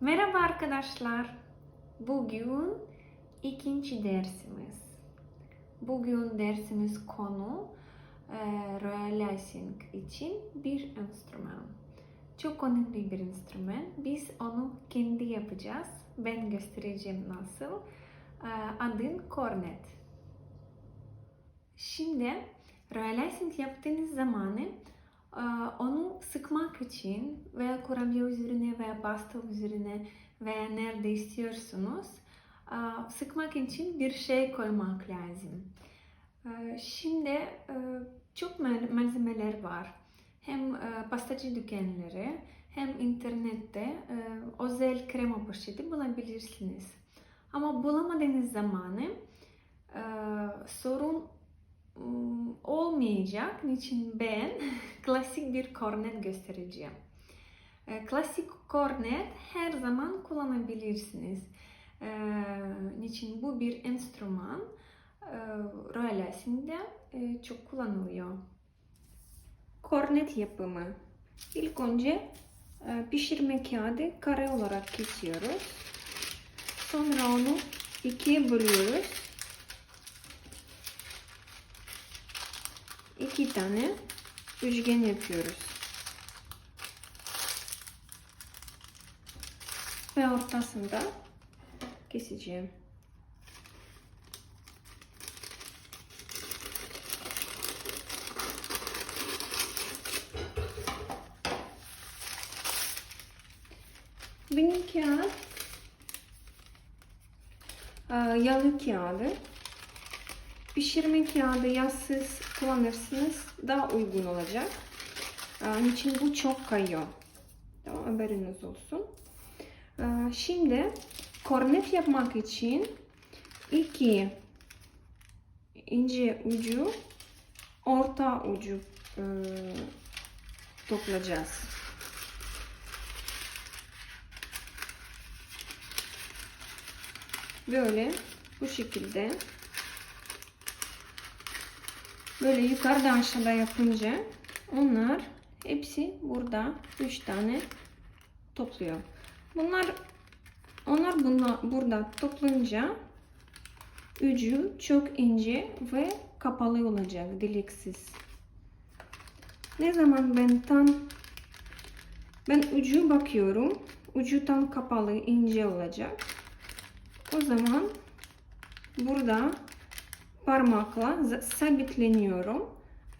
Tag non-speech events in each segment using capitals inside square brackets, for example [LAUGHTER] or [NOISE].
Merhaba arkadaşlar. Bugün ikinci dersimiz. Bugün dersimiz konu e, realizing için bir enstrüman. Çok önemli bir enstrüman. Biz onu kendi yapacağız. Ben göstereceğim nasıl. E, adın kornet. Şimdi realizing yaptığınız zamanı onu sıkmak için veya kurabiye üzerine veya pasta üzerine veya nerede istiyorsunuz e, sıkmak için bir şey koymak lazım. E, Şimdi e, çok mal- malzemeler var. Hem e, pastacı dükkanları hem internette özel krema poşeti bulabilirsiniz. Ama bulamadığınız zamanı sorun olmayacak. Niçin ben [LAUGHS] klasik bir kornet göstereceğim. E, Klasik kornet her zaman kullanabilirsiniz. E, Niçin bu bir enstrüman e, royalesinde e, çok kullanılıyor. Kornet yapımı. İlk önce e, pişirme kağıdı kare olarak kesiyoruz. Sonra onu ikiye bölüyoruz. İki tane üçgen yapıyoruz. Ve ortasında keseceğim. Benim kağıt e, yalı kağıdı. Pişirme kağıdı yağsız kullanırsınız daha uygun olacak. Onun için bu çok kayıyor. Tamam, haberiniz olsun. Ee, Şimdi kornet yapmak için iki ince ucu orta ucu e, toplayacağız. Böyle bu şekilde böyle yukarıdan aşağıda yapınca onlar hepsi burada 3 tane topluyor. Bunlar onlar bunda, burada toplanınca ucu çok ince ve kapalı olacak deliksiz. Ne zaman ben tam ben ucu bakıyorum. Ucu tam kapalı ince olacak. O zaman burada parmakla sabitleniyorum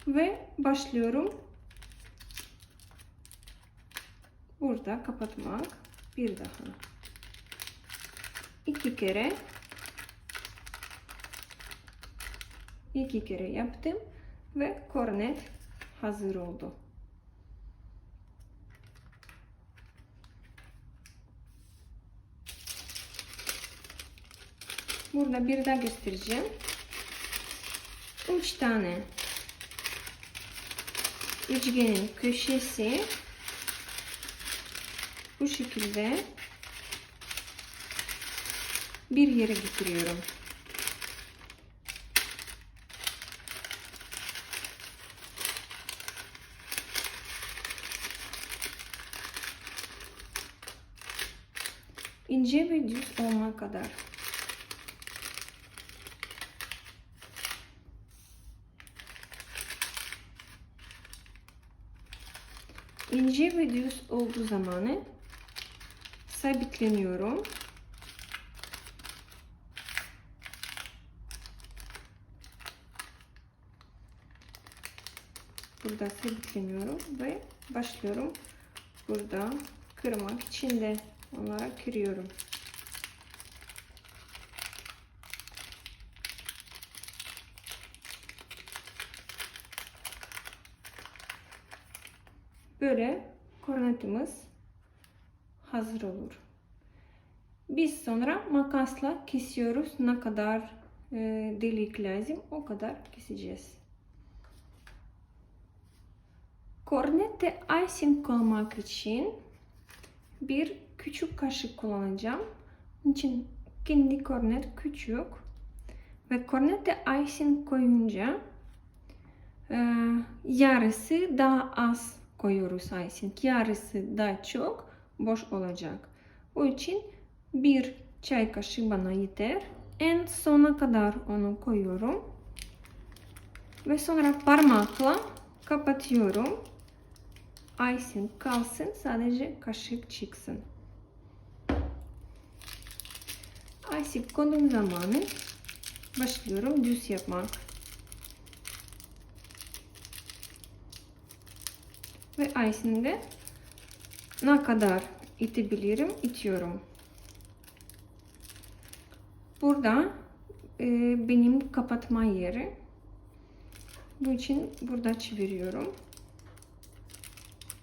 ve başlıyorum burada kapatmak bir daha iki kere iki kere yaptım ve kornet hazır oldu. Burada bir daha göstereceğim. Üç tane üçgenin köşesi bu şekilde bir yere getiriyorum. ince ve düz olana kadar. İnce ve düz olduğu zamanı sabitleniyorum. Burada sabitleniyorum ve başlıyorum. Burada kırmak için de onlara kırıyorum. Böyle kornetimiz hazır olur. Biz sonra makasla kesiyoruz. Ne kadar e, delik lazım o kadar keseceğiz. Kornette icing koymak için bir küçük kaşık kullanacağım. Onun için kendi kornet küçük. Ve kornette icing koyunca e, yarısı daha az koyuyoruz icing. Yarısı daha çok boş olacak. O için bir çay kaşığı bana yeter. En sona kadar onu koyuyorum. Ve sonra parmakla kapatıyorum. Icing kalsın sadece kaşık çıksın. Icing konum zamanı başlıyorum düz yapmak. Ve icing'e ne kadar itebilirim itiyorum. Burada e, benim kapatma yeri. Bu için burada çeviriyorum.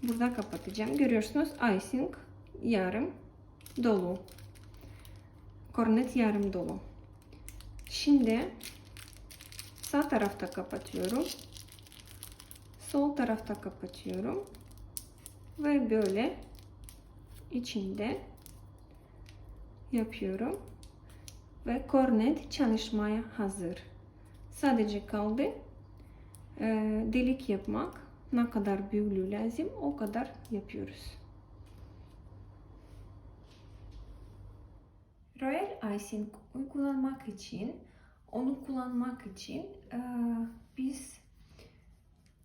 Burada kapatacağım. Görüyorsunuz icing yarım dolu. Kornet yarım dolu. Şimdi sağ tarafta kapatıyorum. Sol tarafta kapatıyorum. Ve böyle içinde yapıyorum. Ve kornet çalışmaya hazır. Sadece kaldı e, delik yapmak. Ne kadar büyüklüğü lazım o kadar yapıyoruz. Royal icing uygulamak için, onu kullanmak için e, biz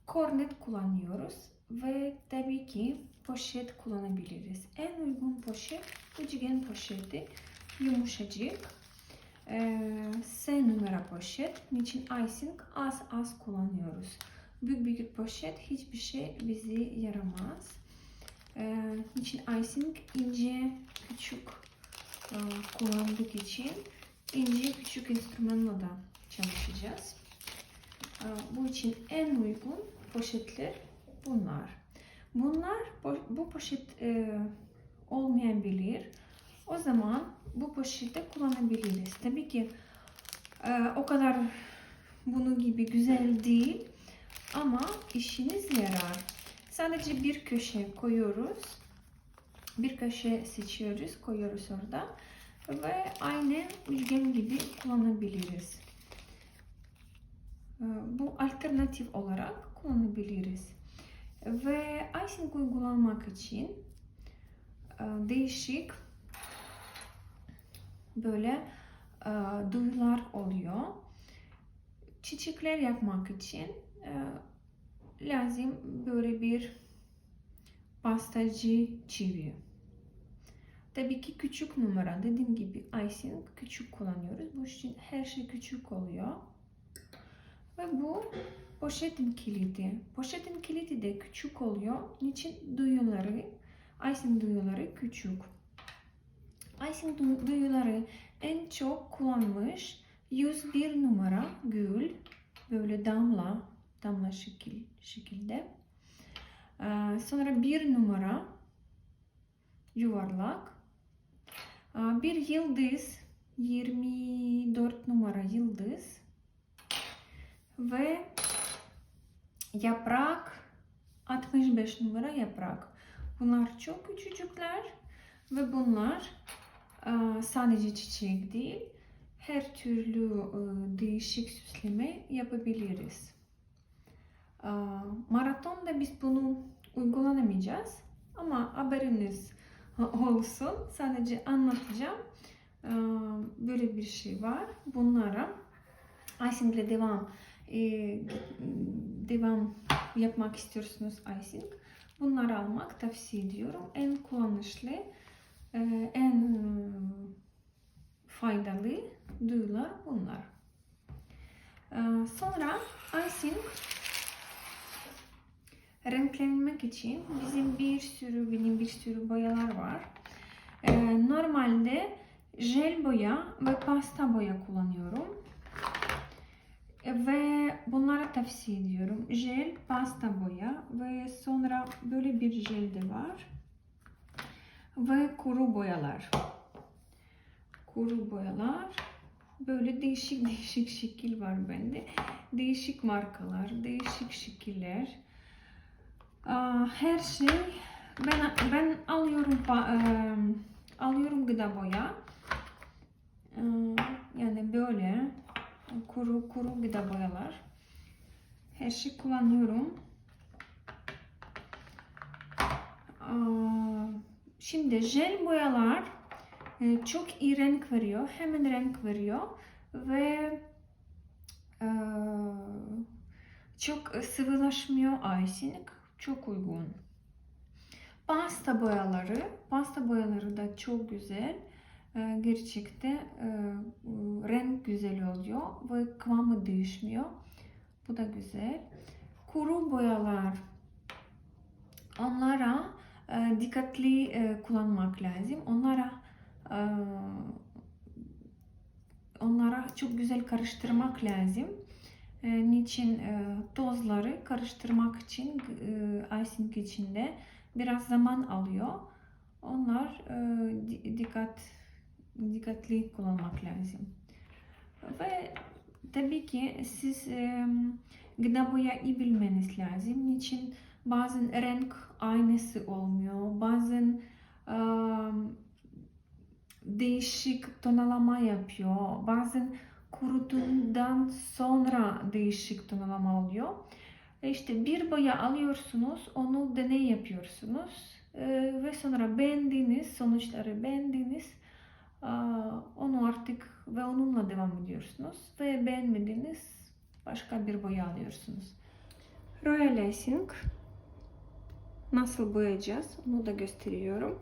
kornet kullanıyoruz ve tabii ki poşet kullanabiliriz. En uygun poşet üçgen poşeti yumuşacık. Ee, S numara poşet. Niçin icing az az kullanıyoruz. Büyük büyük poşet hiçbir şey bizi yaramaz. Ee, niçin icing ince küçük e, kullandık için ince küçük enstrümanla da çalışacağız. Ee, bu için en uygun poşetler bunlar. Bunlar bu poşet e, olmayabilir. O zaman bu poşeti kullanabiliriz. Tabii ki e, o kadar bunu gibi güzel değil ama işiniz yarar. Sadece bir köşe koyuyoruz. Bir köşe seçiyoruz, koyuyoruz orada ve aynı üçgen gibi kullanabiliriz. E, bu alternatif olarak kullanabiliriz. Ve icing uygulamak için e, değişik böyle e, duyular oluyor. Çiçekler yapmak için e, lazım böyle bir pastacı çivi. Tabii ki küçük numara dediğim gibi icing küçük kullanıyoruz. Bu için her şey küçük oluyor. Ve bu poşetin kilidi. Poşetin kilidi de küçük oluyor. Niçin duyuları, icing duyuları küçük. Icing duyuları en çok kullanmış 101 numara gül. Böyle damla, damla şekil, şekilde. Ee, sonra bir numara yuvarlak. Ee, bir yıldız, 24 numara yıldız. Ve yaprak, 65 numara yaprak. Bunlar çok küçücükler ve bunlar sadece çiçek değil, her türlü değişik süsleme yapabiliriz. Maratonda biz bunu uygulanamayacağız ama haberiniz olsun. Sadece anlatacağım. Böyle bir şey var. Bunlara icing devam devam yapmak istiyorsunuz icing. Bunları almak tavsiye ediyorum. En kullanışlı ee, en faydalı duyular bunlar. Ee, sonra icing renklenmek için bizim bir sürü benim bir sürü boyalar var. Ee, normalde jel boya ve pasta boya kullanıyorum. Tavsiye ediyorum. Jel, pasta boya ve sonra böyle bir jel de var ve kuru boyalar. Kuru boyalar. Böyle değişik [LAUGHS] değişik şekil var bende. Değişik markalar, değişik şekiller. Her şey ben ben alıyorum alıyorum gıda boya. Yani böyle kuru kuru gıda boyalar. Her kullanıyorum. Şimdi jel boyalar E, çok iyi renk veriyor. Hemen renk veriyor. Ve e, çok sıvılaşmıyor icing. Çok uygun. Pasta boyaları. Pasta boyaları da çok güzel. E, gerçekten renk güzel oluyor ve kıvamı değişmiyor. Bu da güzel. Kuru boyalar. Onlara e, dikkatli e, kullanmak lazım. Onlara e, onlara çok güzel karıştırmak lazım. E, niçin e, tozları karıştırmak için e, icing içinde biraz zaman alıyor. Onlar e, di- dikkat dikkatli kullanmak lazım. Ve tabii ki siz e, gıda boyayı bilmeniz lazım. Niçin bazen renk aynısı olmuyor. Bazen e, değişik tonalama yapıyor. Bazen kurutundan sonra değişik tonalama oluyor. E İşte bir boya alıyorsunuz, onu deney yapıyorsunuz ve sonra beğendiğiniz sonuçları beğendiğiniz onu artık ve onunla devam ediyorsunuz ve beğenmediğiniz başka bir boya alıyorsunuz. Royal Icing nasıl boyayacağız onu da gösteriyorum.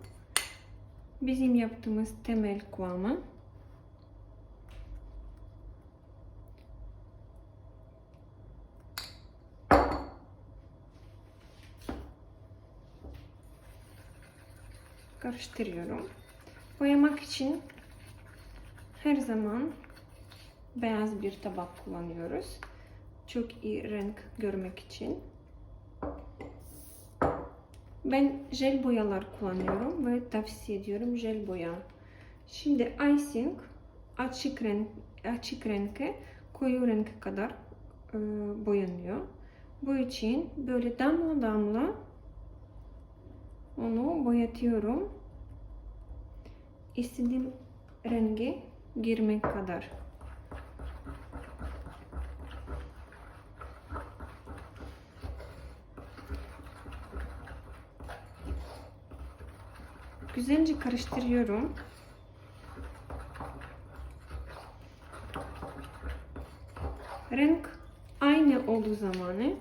Bizim yaptığımız temel kıvamı karıştırıyorum. Boyamak için her zaman beyaz bir tabak kullanıyoruz. Çok iyi renk görmek için. Ben jel boyalar kullanıyorum ve tavsiye ediyorum jel boya. Şimdi icing açık renk açık renke koyu renk kadar e, boyanıyor. Bu için böyle damla damla onu boyatıyorum. İstediğim rengi girmek kadar. Güzelce karıştırıyorum. Renk aynı olduğu zamanı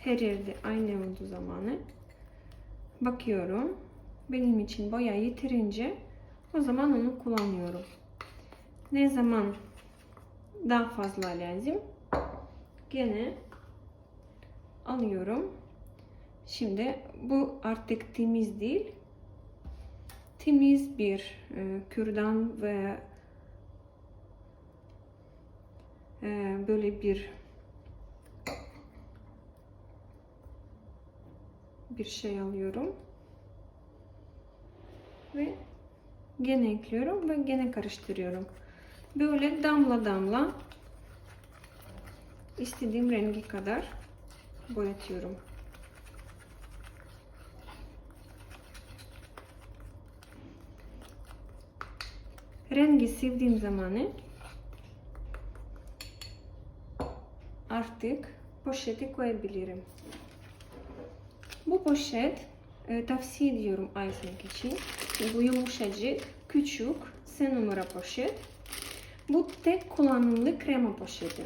her yerde aynı olduğu zamanı bakıyorum. Benim için boya yeterince o zaman onu kullanıyorum. Ne zaman daha fazla lazım gene alıyorum. Şimdi bu artık temiz değil. Temiz bir e, kürdan ve e, böyle bir bir şey alıyorum ve gene ekliyorum ve gene karıştırıyorum. Böyle damla damla istediğim rengi kadar boyatıyorum. Rengi sevdiğim zamanı artık poşete koyabilirim. Bu poşet e, tavsiye ediyorum icing için. Bu yumuşacık, küçük, S numara poşet. Bu tek kullanımlı krema poşeti.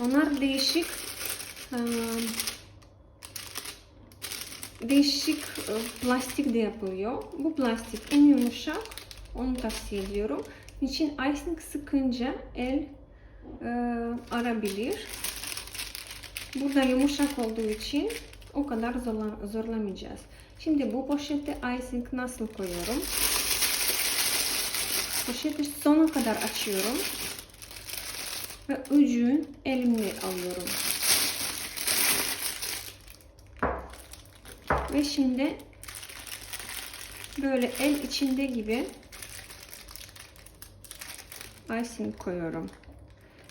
Onlar değişik e, değişik e, plastik de yapılıyor. Bu plastik en yumuşak. Onu tavsiye ediyorum. Niçin icing sıkınca el e, arabilir. Burada yumuşak olduğu için o kadar zorla, zorlamayacağız. Şimdi bu poşete icing nasıl koyuyorum? Poşeti sona kadar açıyorum. Ve ucunu elimle alıyorum. Ve şimdi böyle el içinde gibi icing koyuyorum.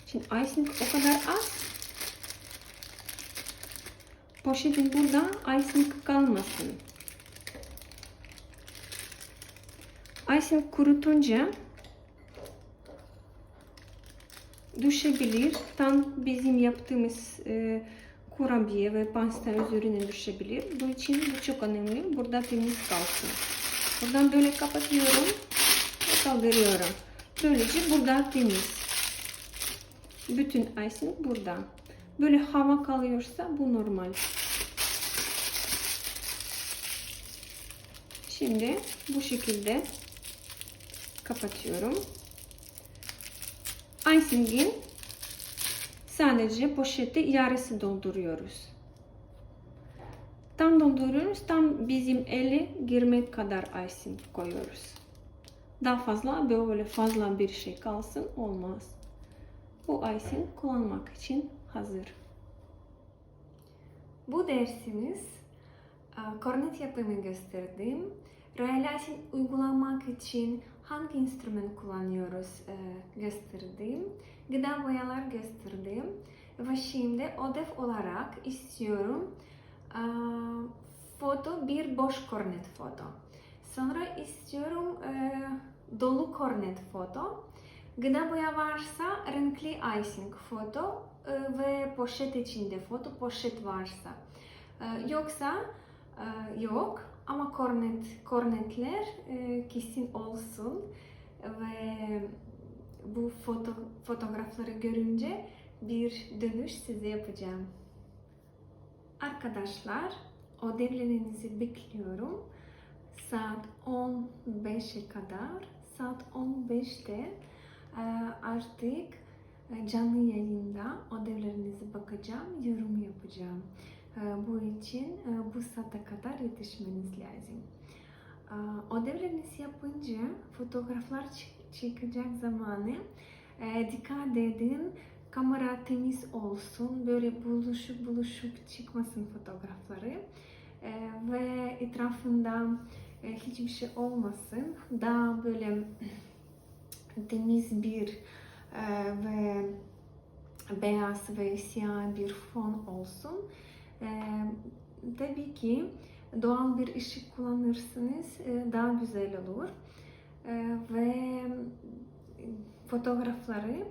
Şimdi icing o kadar az poşetin burada icing kalmasın. Icing kurutunca düşebilir. Tam bizim yaptığımız e, kurabiye ve pasta üzerine düşebilir. Bu için bu çok önemli. Burada temiz kalsın. Buradan böyle kapatıyorum. kaldırıyorum. Böylece burada temiz. Bütün icing burada. Böyle hava kalıyorsa bu normal. Şimdi bu şekilde kapatıyorum. Icing'in sadece poşette yarısı dolduruyoruz. Tam dolduruyoruz. Tam bizim eli girmek kadar icing koyuyoruz. Daha fazla böyle fazla bir şey kalsın olmaz. Bu icing kullanmak için hazır. Bu dersimiz e, kornet yapımı gösterdim. İcing uygulamak için hangi enstrüman kullanıyoruz e, gösterdim. Gıda boyalar gösterdim. Ve şimdi ödev olarak istiyorum e, foto bir boş kornet foto. Sonra istiyorum e, dolu kornet foto. Gıda boya varsa renkli icing foto e, ve poşet içinde foto poşet varsa. E, yoksa e, yok ama kornet kornetler e, kesin olsun ve bu foto fotoğrafları görünce bir dönüş size yapacağım. Arkadaşlar ödevlerinizi bekliyorum. Saat 15'e kadar saat 15'te e, artık e, canlı yayında ödevlerinize bakacağım, yorum yapacağım. E, Bu için e, bu saate kadar yetişmeniz lazım. E, Ödevlerinizi yapınca fotoğraflar çık- çıkacak zamanı e, dikkat edin kamera temiz olsun böyle buluşuk buluşuk çıkmasın fotoğrafları E, ve etrafında e, hiçbir şey olmasın daha böyle [CLEARS THROAT] temiz bir ve beyaz ve siyah bir fon olsun. E, tabii ki doğal bir ışık kullanırsanız e, daha güzel olur. E, ve fotoğrafları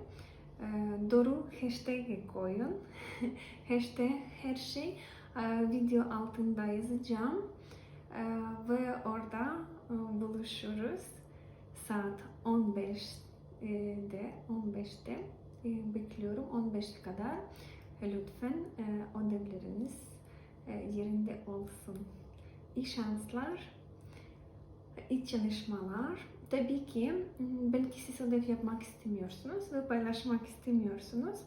e, doğru hashtag koyun. [LAUGHS] hashtag her şey e, video altında yazacağım. E, ve orada e, buluşuruz saat 15'de 15'te e, bekliyorum 15'e kadar E, lütfen e, ödevleriniz e, yerinde olsun. İyi şanslar, iyi çalışmalar. Tabii ki m, belki siz ödev yapmak istemiyorsunuz ve paylaşmak istemiyorsunuz.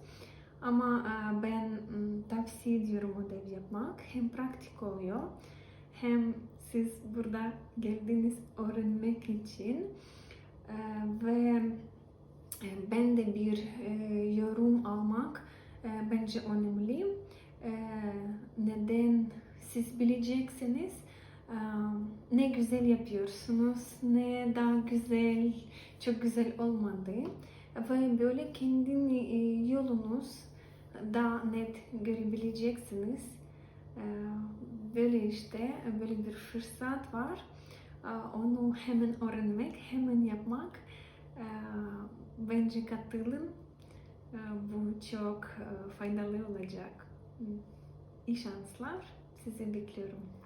Ama e, ben m, tavsiye ediyorum ödev yapmak. Hem pratik oluyor hem siz burada geldiniz öğrenmek için Ee, ve e, ben de bir e, yorum almak e, bence önemli. E, neden siz bileceksiniz e, ne güzel yapıyorsunuz, ne daha güzel, çok güzel olmadı. Ve böyle kendi e, yolunuz daha net görebileceksiniz. Böyle işte böyle bir fırsat var. Onu hemen öğrenmek, hemen yapmak. Bence katılın. Aa, Bu çok e, faydalı olacak. İyi şanslar. Sizi bekliyorum.